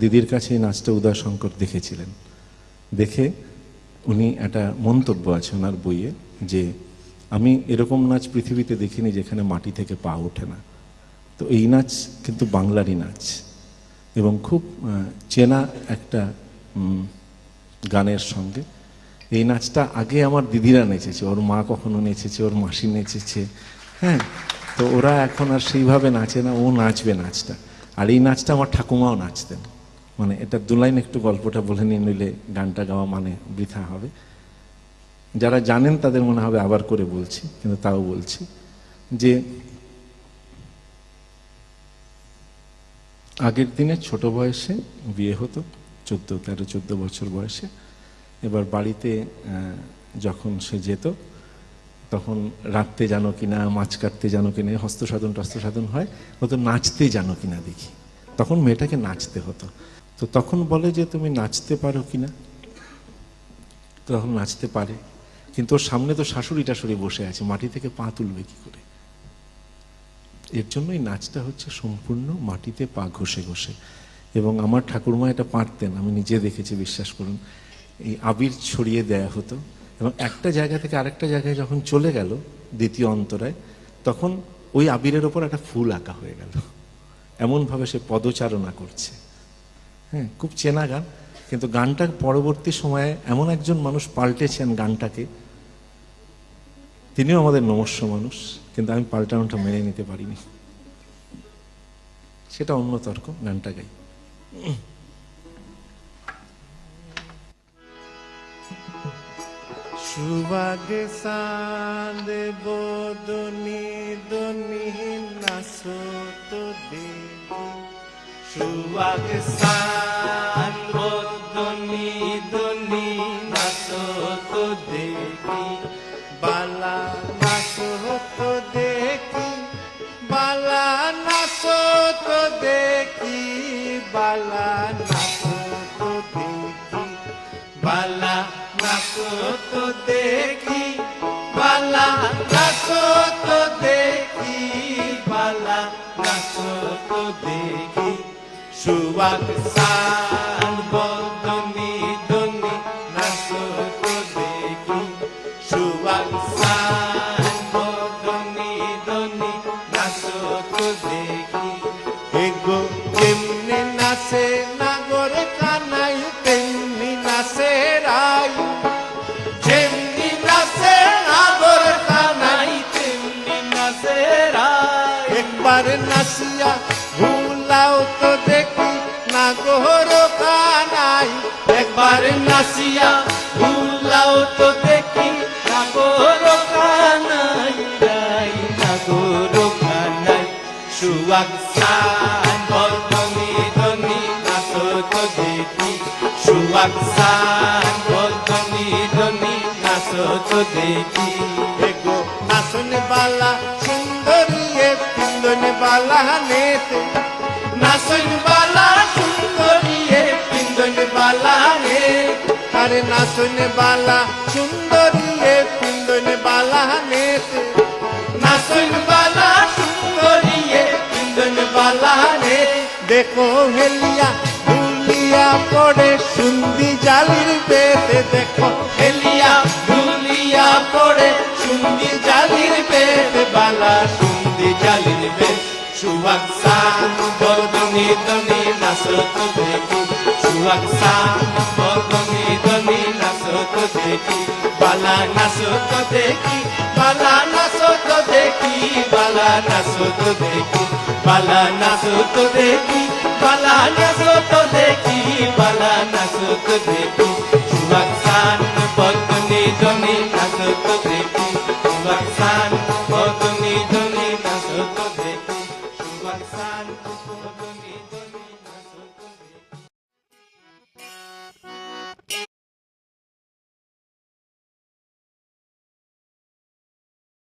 দিদির কাছে এই নাচটা উদয় শঙ্কর দেখেছিলেন। দেখে উনি একটা মন্তব্য আছে ওনার বইয়ে যে, আমি এরকম নাচ পৃথিবীতে দেখিনি যেখানে মাটি থেকে পা ওঠে না। তো এই নাচ কিন্তু বাংলারই নাচ। এবং খুব চেনা একটা গানের সঙ্গে। এই নাচটা আগে আমার দিদিরা নেচেছে, ওর মা কখনো নেচেছে, ওর মাসি নেচেছে হ্যাঁ? তো ওরা এখন আর সেইভাবে নাচে না, ও নাচবে নাচটা। আর এই নাচটা আমার ঠাকুমাও নাচতেন। মানে এটা দু লাইন একটু গল্পটা বলে নিয়ে নিলে গানটা গাওয়া মানে বৃথা হবে। যারা জানেন তাদের মনে হবে আবার করে বলছি, কিন্তু তাও বলছি যে আগের দিনে ছোট বয়সে বিয়ে হতো, চোদ্দ, তেরো, চোদ্দ বছর বয়সে। এবার বাড়িতে যখন সে যেত, তখন রাখতে জানো কিনা, মাছ কাটতে জানো কিনা, হস্তসাধন, টস্তসাধন হয় হতো নাচতে জানো কিনা দেখি। তখন মেয়েটাকে নাচতে হতো। তো তখন বলে যে, তুমি নাচতে পারো কিনা তখন নাচতে পারে। কিন্তু ওর সামনে তো শাশুড়ি টাশুড়ি বসে আছে, মাটি থেকে পা তুলবে কি করে? এর জন্য এই নাচটা হচ্ছে সম্পূর্ণ মাটিতে পা ঘষে ঘষে। এবং আমার ঠাকুরমা এটা পারতেন, আমি নিজে দেখেছি, বিশ্বাস করুন। এই আবির ছড়িয়ে দেয়া হতো এবং একটা জায়গা থেকে আরেকটা জায়গায় যখন চলে গেল, দ্বিতীয় অন্তরায়, তখন ওই আবিরের ওপর একটা ফুল আঁকা হয়ে গেল। এমনভাবে সে পদচারণা করছে। হ্যাঁ খুব চেনা গান। কিন্তু গানটা পরবর্তী সময়ে এমন একজন মানুষ পাল্টেছেন গানটাকে। তিনিও আমাদের নমস্য মানুষ, কিন্তু আমি পাল্টানোটা মেনে নিতে পারিনি। সেটা অন্য তর্ক, গানটা গাই। সুবাগে সাঁদে বদনি দনি নাসো তো দেবি দেখি সুবাক সান বদনি দনি নাচো তো দেখি সুবাক সান বদনি দনি নাচো তো দেখি। এগো যেমনি নাচে নাগর যেমনি নাচে নাগর কানাই, তেমনি নাচে রাই। একবার নাচিয়া একবার নাচিয়া ভুলাও তো দেখি নাগর কানাই নাগর কানাই। সুয়াক সান বদনি দনি নাচো তো দেখি। সুয়াক সান বদনি দনি নাচো তো দেখি। এগো, নাচন বালা, সুন্দরী এ পিন্দন বালা নেতে আরে নাচন বালা, সুন্দরী এ পিন্দন বালা নেতে। নাচন বালা, সুন্দরী এ পিন্দন বালা নে দেখো হেলিয়া দুলিয়া পড়ে সুন্দি জালির পেতে দেখো হেলিয়া দুলিয়া পড়ে সুন্দি জালির পেতে বালা সুন্দি জালির পেতে সুয়াক সান দনি সান নাচত দেখি বালা নাচত দেখি বালা নাচত দেখি বালা নাচত দেখি দেখি